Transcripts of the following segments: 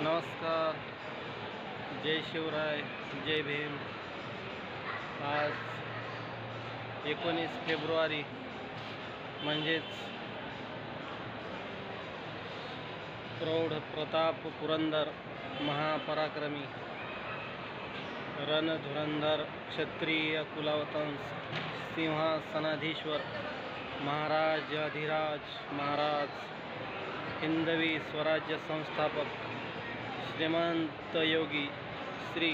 नमस्कार. जय शिवराय जय भीम. आज एकोणीस फेब्रुवारी म्हणजेच प्रौढ प्रताप पुरंदर महापराक्रमी रणधुरंधर क्षत्रिय कुलावतंस सिंहासनाधीश्वर महाराज अधिराज महाराज हिंदवी स्वराज्य संस्थापक श्रीमंत योगी श्री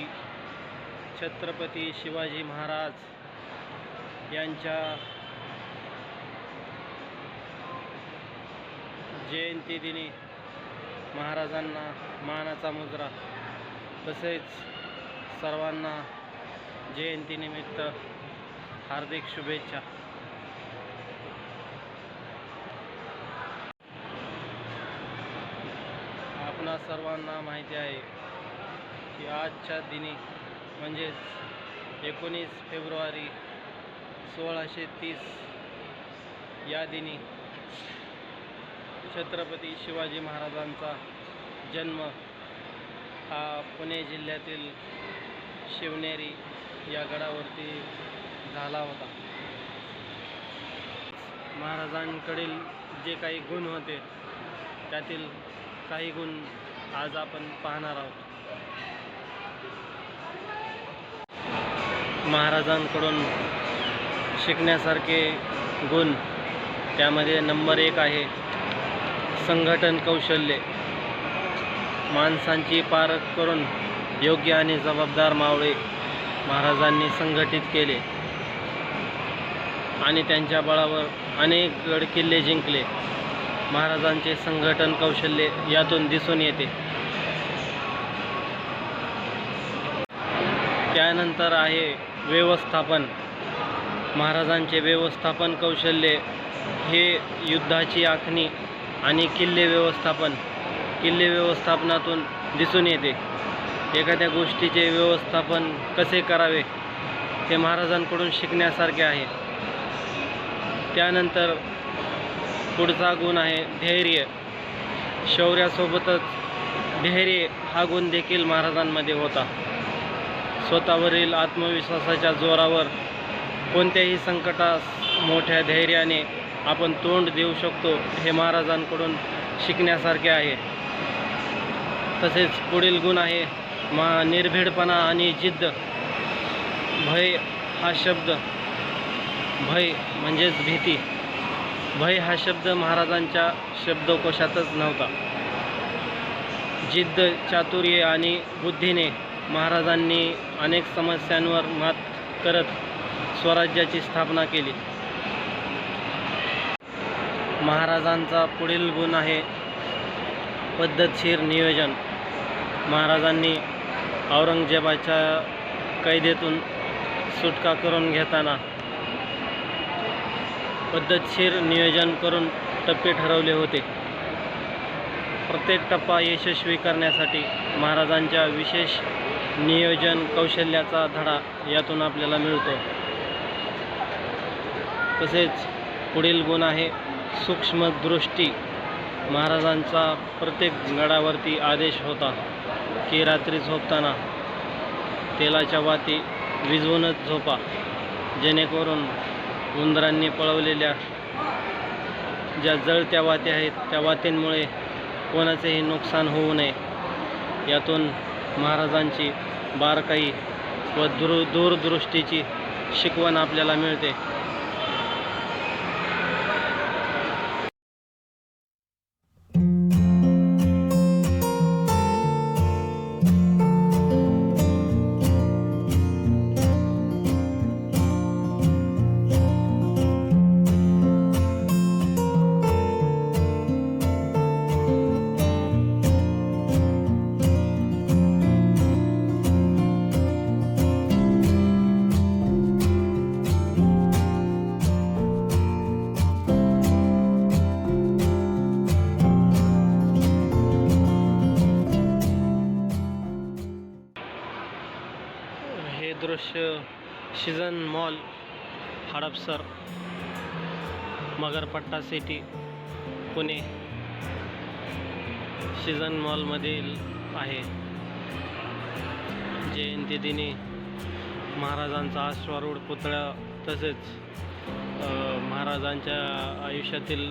छत्रपती शिवाजी महाराज यांच्या जयंतीदिनी महाराजांना मानाचा मुजरा तसेच सर्वांना जयंतीनिमित्त हार्दिक शुभेच्छा. आपल्या सर्वांना माहिती आहे की आजच्या दिनी म्हणजेच एकोणीस फेब्रुवारी सोळाशे तीस या दिनी छत्रपती शिवाजी महाराजांचा जन्म हा पुणे जिल्ह्यातील शिवनेरी या गडावरती झाला होता. महाराजांकडील जे काही गुण होते त्यातील काही गुण आज आपण पाहणार आहोत. महाराजांकडून शिकण्यासारखे गुण त्यामध्ये नंबर एक आहे संघटन कौशल्य. माणसांची पारख करून योग्य आणि जबाबदार मावळे महाराजांनी संघटित केले. आणि त्यांच्या बळावर अनेक गडकिल्ले जिंकले. महाराजांचे संघटन कौशल्य यातून दिसून येते. त्यानंतर आहे व्यवस्थापन. महाराजांचे व्यवस्थापन कौशल्य हे युद्धाची आखणी आणि किल्ले व्यवस्थापन. किल्ले व्यवस्थापनातून दिसून येते. एखाद्या गोष्टीचे व्यवस्थापन कसे करावे हे महाराजांकडून शिकण्यासारखे आहे. त्यानंतर पुढचा गुण आहे धैर्य. शौर्यासोबतच धैर्य हा गुण देखील महाराजांमध्ये होता. स्वतःवरील आत्मविश्वासाच्या जोरावर कोणत्याही संकटास मोठ्या धैर्याने आपण तोंड देऊ शकतो हे महाराजांकडून शिकण्यासारखे आहे. तसेच पुढील गुण आहे मा निर्भीडपणा आणि जिद्द. भय हा शब्द. भय म्हणजेच भीती. भय हा शब्द महाराजांच्या शब्दकोशातच नव्हता. जिद्द चातुर्य आणि बुद्धीने महाराजांनी अनेक समस्यांवर मात करत स्वराज्याची स्थापना केली. महाराजांचा पुढील गुण आहे पद्धतशीर नियोजन. महाराजांनी औरंगजेबाच्या कैदेतून सुटका करून घेताना पद्धतशीर नियोजन करून टप्पे ठरवले होते. प्रत्येक टप्पा यशस्वी करण्यासाठी महाराजांच्या विशेष नियोजन कौशल्याचा धडा यातून आपल्याला मिळतो. तसेच पुढील गुण आहे सूक्ष्मदृष्टी महाराजांचा प्रत्येक गडावरती आदेश होता की रात्री झोपताना तेलाच्या वाती विजवूनच झोपा जेणेकरून उंदरांनी पळवलेल्या ज्या जळत्या वात्या आहेत त्या वात्यांमुळे कोणाचेही नुकसान होऊ नये. यातून महाराजांची बारकाई व दूर दूरदृष्टीची शिकवण आपल्याला मिळते. Seasons Mall Hadapsar Magarpatta city Pune Seasons मॉलमधील आहे. जयंतीदिनी महाराजांचा अश्वारूढ पुतळा तसेच महाराजांच्या आयुष्यातील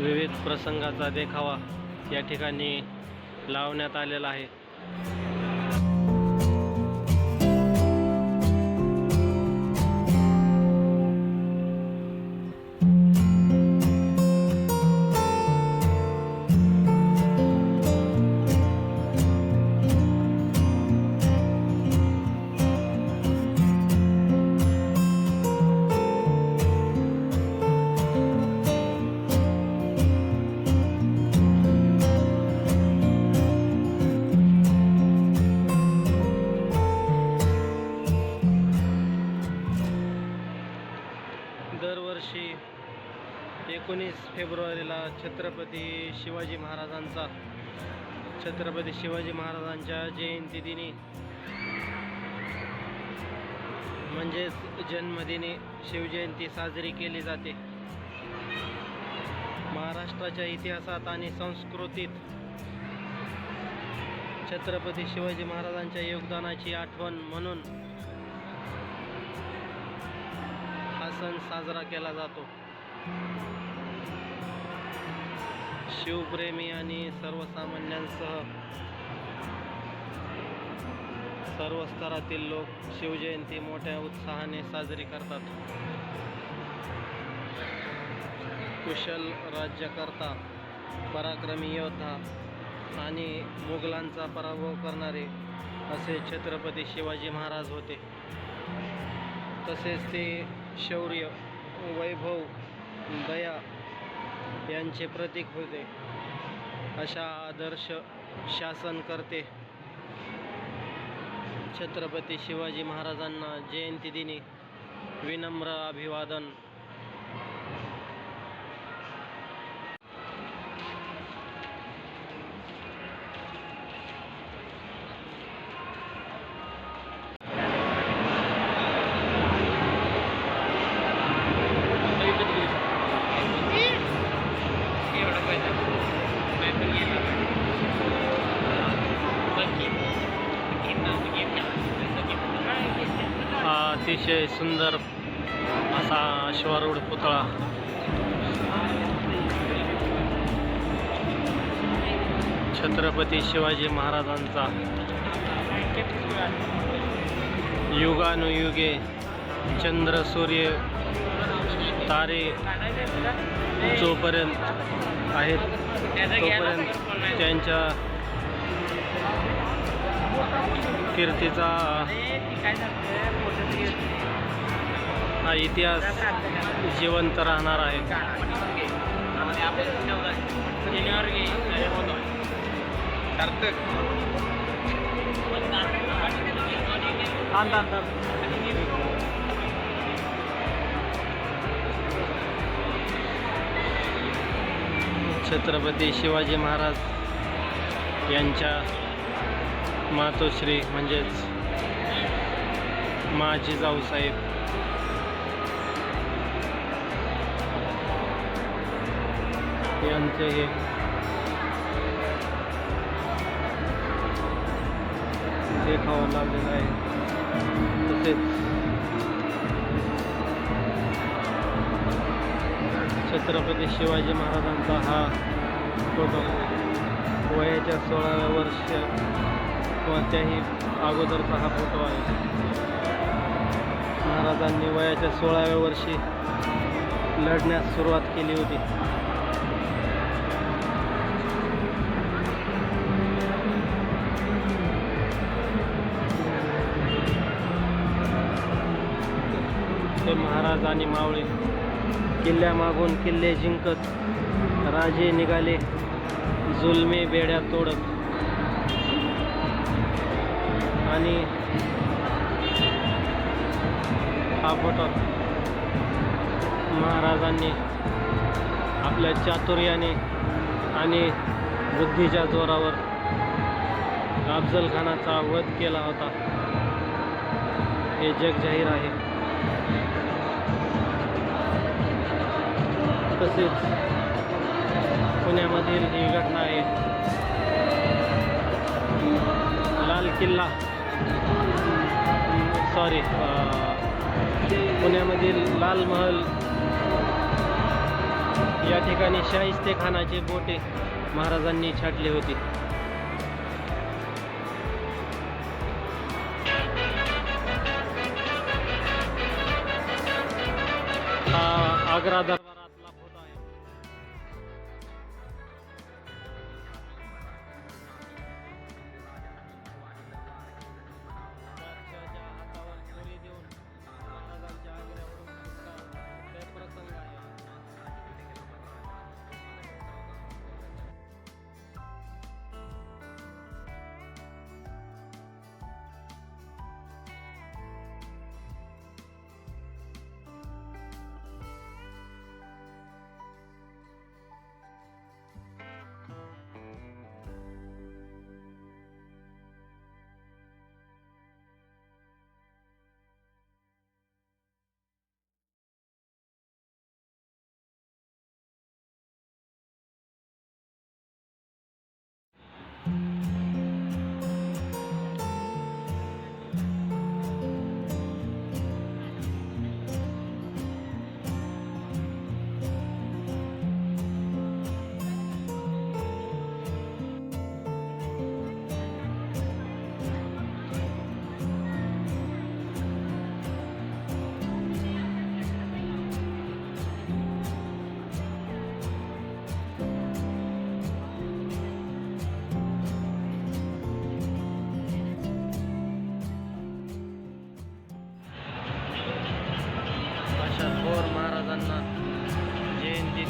विविध प्रसंगाचा देखावा या ठिकाणी लावण्यात आलेला आहे. फेब्रुवारीला छत्रपती शिवाजी महाराजांचा छत्रपती शिवाजी महाराजांच्या जयंतीदिनी म्हणजेच जन्मदिनी शिवजयंती साजरी केली जाते. महाराष्ट्राच्या इतिहासात आणि संस्कृतीत छत्रपती शिवाजी महाराजांच्या योगदानाची आठवण म्हणून हा सण साजरा केला जातो. शिवप्रेमी आणि सर्वसामान्यांसह सर्व स्तरातील लोक शिवजयंती मोठ्या उत्साहाने साजरी करतात. कुशल राज्यकर्ता पराक्रमी योद्धा आणि मुघलांचा पराभव करणारे असे छत्रपती शिवाजी महाराज होते. तसेच ते शौर्य वैभव दया यांचे प्रतीक होते. अशा आदर्श शासन करते छत्रपती शिवाजी महाराजांना जयंतीदिनी विनम्र अभिवादन. अतिशय सुंदर असा शिवारूढ पुतळा. छत्रपती शिवाजी महाराजांचा युगानुयुगे चंद्र सूर्य तारे जोपर्यंत आहेत तोपर्यंत त्यांच्या कीर्तीचा हा इतिहास जिवंत राहणार आहे. छत्रपती शिवाजी महाराज यांच्या मातोश्री म्हणजेच माझी जाऊसाहेब यांचे हे. देखावं लागलेला आहे. तसेच छत्रपती शिवाजी महाराजांचा हा फोटो वयाच्या सोळाव्या वर्ष कोणत्याही अगोदरचा हा फोटो आहे. महाराजांनी वयाच्या सोळाव्या वर्षी लढण्यास सुरुवात केली होती. ते महाराज आणि मावळे किल्ल्यामागून किल्ले जिंकत राजे निघाले. जुलमे बेड्या तोडत. आणि हा फोटो महाराजांनी आपल्या चातुर्याने आणि बुद्धीच्या जोरावर अफजल खानाचा वध केला होता. हे जग जाहीर आहे. तसेच पुण्यामधील ही घटना आहे. किल्ला सॉरी पुण्यामधील लाल महल. या ठिकाणी शाहिस्ते खानाचे बोटे महाराजांनी छाटली होती. आग्रा दरबार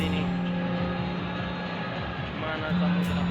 दिनी मानाचा मुद्रा